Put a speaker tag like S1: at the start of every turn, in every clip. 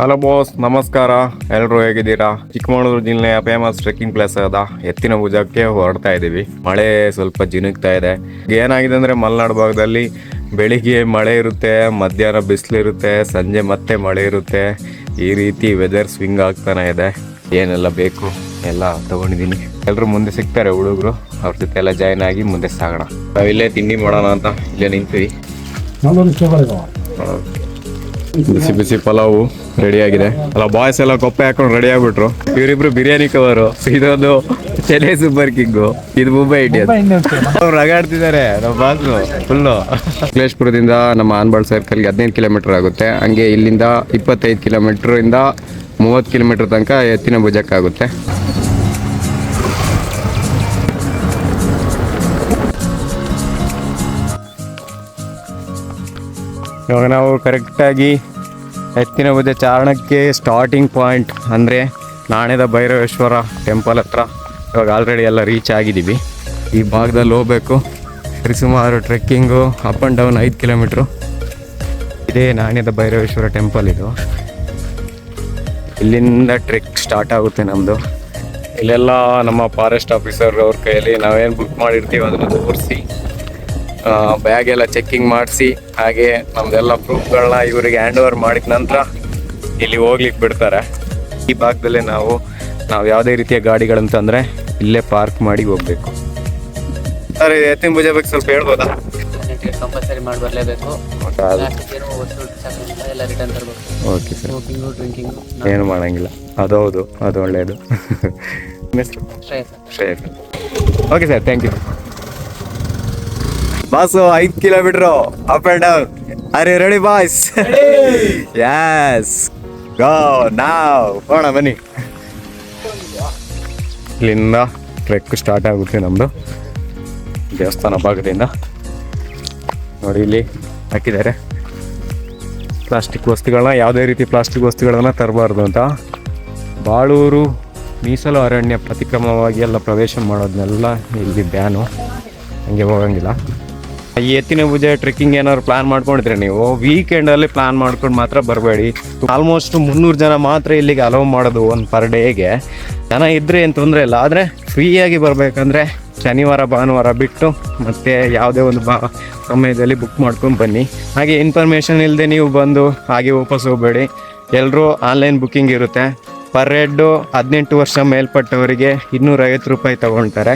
S1: Hello boss ನಮಸ್ಕಾರ. ಎಲ್ಲರೂ ಹೇಗಿದ್ದೀರಾ? ಚಿಕ್ಕಮಗಳೂರು ಜಿಲ್ಲೆಯ ಫೇಮಸ್ ಟ್ರೆಕ್ಕಿಂಗ್ ಪ್ಲೇಸ್ ಆದ ಎತ್ತಿನ ಭುಜಕ್ಕೆ ಹೊರಡ್ತಾ ಇದ್ದೀವಿ. ಮಳೆ ಸ್ವಲ್ಪ ಜಿನುಗ್ತಾ ಇದೆ. ಏನಾಗಿದೆ ಅಂದರೆ ಮಲೆನಾಡು ಭಾಗದಲ್ಲಿ ಬೆಳಿಗ್ಗೆ ಮಳೆ ಇರುತ್ತೆ ಮಧ್ಯಾಹ್ನ ಬಿಸಿಲಿರುತ್ತೆ ಸಂಜೆ ಮತ್ತೆ ಮಳೆ ಇರುತ್ತೆ. ಈ ರೀತಿ ವೆದರ್ ಸ್ವಿಂಗ್ ಆಗ್ತಾನೆ ಇದೆ. ಏನೆಲ್ಲ ಬೇಕು? ಎಲ್ಲ ತಗೊಂಡಿದ್ದೀನಿ. ಎಲ್ಲರೂ ಮುಂದೆ ಸಿಗ್ತಾರೆ ಹುಡುಗರು. ಅವ್ರ ಜೊತೆ ಎಲ್ಲ ಜಾಯ್ನ್ ಆಗಿ ಮುಂದೆ ಸಾಗೋಣ. ನಾವಿಲ್ಲೇ ತಿಂಡಿ ಮಾಡೋಣ ಅಂತ ಇಲ್ಲೇ ನಿಂತೀವಿ. ಬಿಸಿ ಬಿಸಿ ಪಲಾವು ರೆಡಿ ಆಗಿದೆ ಅಲ್ಲ ಬಾಯ್ಸ್ ಎಲ್ಲ ಕೊಪ್ಪೆ ಹಾಕೊಂಡು ರೆಡಿ ಆಗ್ಬಿಟ್ರು. ಇವರಿಬ್ರು ಬಿರಿಯಾನಿ ಕವರು ಇದೊಂದು ಚೆನ್ನೈ ಸೂಪರ್ ಕಿಂಗು ಇದು ಮುಂಬೈ ಇಂಡಿಯನ್ ಅವ್ರು ರಗಾಡ್ತಿದ್ದಾರೆ ನಮ್ಮ ಬಾಸು ಫುಲ್ಲು ಅಖಿಲೇಶ್ಪುರದಿಂದ ನಮ್ಮ ಆನ್ಬಾಳ್ ಸರ್ಕಲ್ಗೆ ಹದಿನೈದು ಕಿಲೋಮೀಟರ್ ಆಗುತ್ತೆ. ಹಂಗೆ ಇಲ್ಲಿಂದ ಇಪ್ಪತ್ತೈದು ಕಿಲೋಮೀಟರ್ ಇಂದ ಮೂವತ್ತು ಕಿಲೋಮೀಟರ್ ತನಕ ಎತ್ತಿನ ಭುಜಕ್ಕಾಗುತ್ತೆ. ಇವಾಗ ನಾವು ಕರೆಕ್ಟಾಗಿ ಎತ್ತಿನ ಬುದ್ಧ ಚಾರಣಕ್ಕೆ ಸ್ಟಾರ್ಟಿಂಗ್ ಪಾಯಿಂಟ್ ಅಂದರೆ ನಾಣ್ಯದ ಭೈರವೇಶ್ವರ ಟೆಂಪಲ್ ಹತ್ರ ಇವಾಗ ಆಲ್ರೆಡಿ ಎಲ್ಲ ರೀಚ್ ಆಗಿದ್ದೀವಿ. ಈ ಭಾಗದಲ್ಲಿ ಹೋಗ್ಬೇಕು. ಸರಿಸುಮಾರು ಟ್ರೆಕ್ಕಿಂಗು ಅಪ್ ಆ್ಯಂಡ್ ಡೌನ್ ಐದು ಕಿಲೋಮೀಟ್ರು ಇದೇ ನಾಣ್ಯದ ಭೈರವೇಶ್ವರ ಟೆಂಪಲ್ ಇದು. ಇಲ್ಲಿಂದ ಟ್ರೆಕ್ ಸ್ಟಾರ್ಟ್ ಆಗುತ್ತೆ ನಮ್ಮದು ಇಲ್ಲೆಲ್ಲ ನಮ್ಮ ಫಾರೆಸ್ಟ್ ಆಫೀಸರ್ ಅವ್ರ ಕೈಯಲ್ಲಿ ನಾವೇನು ಬುಕ್ ಮಾಡಿರ್ತೀವಿ ಅದನ್ನು ತೋರಿಸಿ. ಬ್ಯಾಗ್ ಎಲ್ಲ ಚೆಕ್ಕಿಂಗ್ ಮಾಡಿಸಿ ಹಾಗೆ ನಮ್ದೆಲ್ಲ ಪ್ರೂಫ್ಗಳನ್ನ ಇವರಿಗೆ ಹ್ಯಾಂಡ್ ಓವರ್ ಮಾಡಿದ ನಂತರ ಇಲ್ಲಿ ಹೋಗ್ಲಿಕ್ಕೆ ಬಿಡ್ತಾರೆ. ಈ ಭಾಗದಲ್ಲೇ ನಾವು ನಾವು ಯಾವುದೇ ರೀತಿಯ ಗಾಡಿಗಳಂತಂದರೆ ಇಲ್ಲೇ ಪಾರ್ಕ್ ಮಾಡಿ ಹೋಗ್ಬೇಕು. ಸರ್ ಎತ್ತಿನ ಭುಜ ಬಗ್ಗೆ ಸ್ವಲ್ಪ ಹೇಳ್ಬೋದಾ?
S2: ಕಂಪಲ್ಸರಿ ಮಾಡಿ ಬರಲೇಬೇಕು. ಎಲ್ಲ return
S1: okay sir
S2: smoking drinking
S1: ಏನು ಮಾಡಂಗಿಲ್ಲ. ಅದೌದು ಅದು ಒಳ್ಳೆಯದು ನಿಮ್ಮ ಹೆಸರು?
S2: Shreyas.
S1: Shreyas. Okay sir thank you boss ಐದು ಕಿಲೋಮೀಟರ್ ಅಪ್ ಅಂಡ್ ಡೌನ್ ಅರೆ ರೆಡಿ ಬಾಯ್ಸ್ ಯಾಸ್ ಗೋ ನಾವ್ ಹೋಣ ಬನ್ನಿ. ಇಲ್ಲಿಂದ ಟ್ರೆಕ್ ಸ್ಟಾರ್ಟ್ ಆಗುತ್ತೆ ನಮ್ಮದು ದೇವಸ್ಥಾನ ಭಾಗದಿಂದ. ನೋಡಿ ಇಲ್ಲಿ ಹಾಕಿದ್ದಾರೆ. ಪ್ಲಾಸ್ಟಿಕ್ ವಸ್ತುಗಳನ್ನ ಯಾವುದೇ ರೀತಿ ಪ್ಲಾಸ್ಟಿಕ್ ವಸ್ತುಗಳನ್ನು ತರಬಾರ್ದು ಅಂತ. ಬಾಳೂರು ಮೀಸಲು ಅರಣ್ಯ ಪ್ರತಿಕ್ರಮವಾಗಿ ಎಲ್ಲ ಪ್ರವೇಶ ಮಾಡೋದನ್ನೆಲ್ಲ ಇಲ್ಲಿ ಬ್ಯಾನು. ಹಂಗೆ ಹೋಗಂಗಿಲ್ಲ. ಈ ಎತ್ತಿನ ಭುಜ ಟ್ರೆಕ್ಕಿಂಗ್ ಏನಾದ್ರು ಪ್ಲಾನ್ ಮಾಡ್ಕೊಂಡಿದ್ರೆ ನೀವು? ವೀಕೆಂಡ್ ಅಲ್ಲಿ ಪ್ಲಾನ್ ಮಾಡ್ಕೊಂಡು ಮಾತ್ರ ಬರಬೇಡಿ. ಆಲ್ಮೋಸ್ಟ್ ಮುನ್ನೂರು ಜನ ಮಾತ್ರ ಇಲ್ಲಿಗೆ ಅಲೌ ಮಾಡೋದು ಒಂದು ಪರ್ ಡೇಗೆ ಜನ ಇದ್ರೆ ಏನು ತೊಂದರೆ ಇಲ್ಲ. ಆದರೆ ಫ್ರೀಯಾಗಿ ಬರಬೇಕಂದ್ರೆ ಶನಿವಾರ, ಭಾನುವಾರ ಬಿಟ್ಟು ಮತ್ತೆ ಯಾವುದೇ ಒಂದು ಬಾ ಸಮಯದಲ್ಲಿ ಬುಕ್ ಮಾಡ್ಕೊಂಡು ಬನ್ನಿ. ಹಾಗೆ ಇನ್ಫಾರ್ಮೇಷನ್ ಇಲ್ಲದೆ ನೀವು ಬಂದು ಹಾಗೆ ವಾಪಸ್ ಹೋಗಬೇಡಿ. ಎಲ್ಲರೂ ಆನ್ಲೈನ್ ಬುಕ್ಕಿಂಗ್ ಇರುತ್ತೆ. ಪರ್ ಹೆಡ್ಡು ಹದಿನೆಂಟು ವರ್ಷ ಮೇಲ್ಪಟ್ಟವರಿಗೆ ಇನ್ನೂರೈವತ್ತು ರೂಪಾಯಿ ತಗೊಳ್ತಾರೆ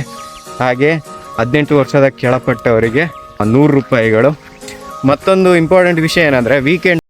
S1: ಹಾಗೆ ಹದಿನೆಂಟು ವರ್ಷದ ಕೆಳಪಟ್ಟವರಿಗೆ ನೂರು ರೂಪಾಯಿಗಳು. ಮತ್ತೊಂದು ಇಂಪಾರ್ಟೆಂಟ್ ವಿಷಯ ಏನಂದರೆ ವೀಕೆಂಡ್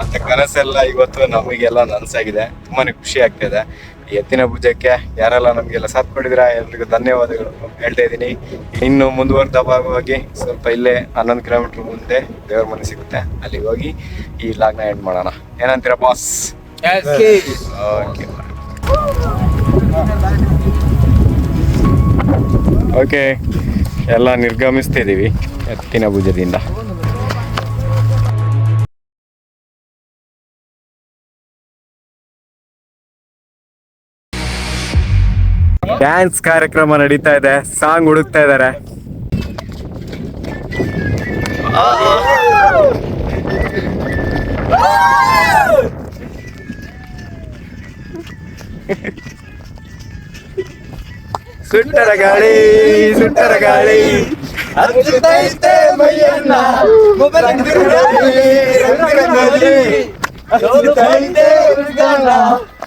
S1: ಅಂತ ಕನಸೆಲ್ಲ ಇವತ್ತು ನಮಗೆಲ್ಲ ನನಸಾಗಿದೆ. ತುಂಬಾನೇ ಖುಷಿ ಆಗ್ತಿದೆ. ಈ ಎತ್ತಿನ ಭುಜಕ್ಕೆ ಯಾರೆಲ್ಲ ನಮಗೆಲ್ಲ ಸಾಥ್ ಕೊಟ್ಟಿದ್ರ ಎಲ್ರಿಗೂ ಧನ್ಯವಾದಗಳು. ಹೇಳ್ತಾ ಇದ್ದೀನಿ. ಇನ್ನು ಮುಂದುವರೆದ ಭಾಗವಾಗಿ ಸ್ವಲ್ಪ ಇಲ್ಲೇ ಹನ್ನೊಂದು ಕಿಲೋಮೀಟರ್ ಮುಂದೆ ದೇವ್ರ ಮನೆ ಸಿಗುತ್ತೆ. ಅಲ್ಲಿಗೆ ಹೋಗಿ ಈ ಲಾಗ್ನ ಎಂಡ್ ಮಾಡೋಣ. ಏನಂತೀರ ಬಾಸ್ ಓಕೆ ಓಕೆ ಎಲ್ಲ ನಿರ್ಗಮಿಸ್ತಿದ್ದೀವಿ ಎತ್ತಿನ ಭುಜದಿಂದ. ಡ್ಯಾನ್ಸ್ ಕಾರ್ಯಕ್ರಮ ನಡೀತಾ ಇದೆ. ಸಾಂಗ್ ಹುಡುಕ್ತಾ ಇದ್ದಾರೆ. ಸುಟ್ಟರ ಗಾಳಿ ಸುಟ್ಟರ ಗಾಳಿ. ಮೈಯನ್ನ